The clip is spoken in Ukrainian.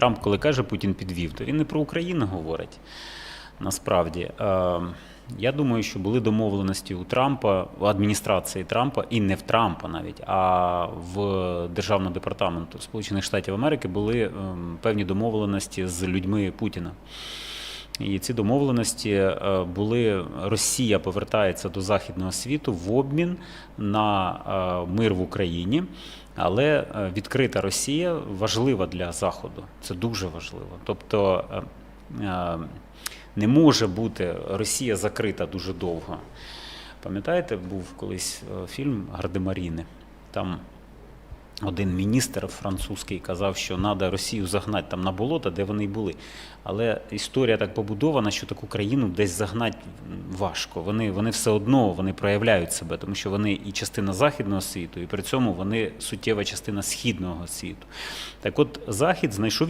Трамп, коли каже, Путін підвів, то він не про Україну говорить. Насправді, Е, я думаю, що були домовленості у Трампа, у адміністрації Трампа, і не в Трампа навіть, а в Державного департаменту Сполучених Штатів Америки були ем, певні домовленості з людьми Путіна. І ці домовленості е, були Росія повертається до західного світу в обмін на е, мир в Україні. Але е, відкрита Росія важлива для Заходу. Це дуже важливо. Тобто не може бути Росія закрита дуже довго. Пам'ятаєте, був колись фільм Гардемаріни. Там один міністр французький казав, що треба Росію загнати там на болото, де вони й були. Але історія так побудована, що таку країну десь загнати важко. Вони, вони все одно вони проявляють себе, тому що вони і частина західного світу, і при цьому вони суттєва частина східного світу. Так от Захід знайшов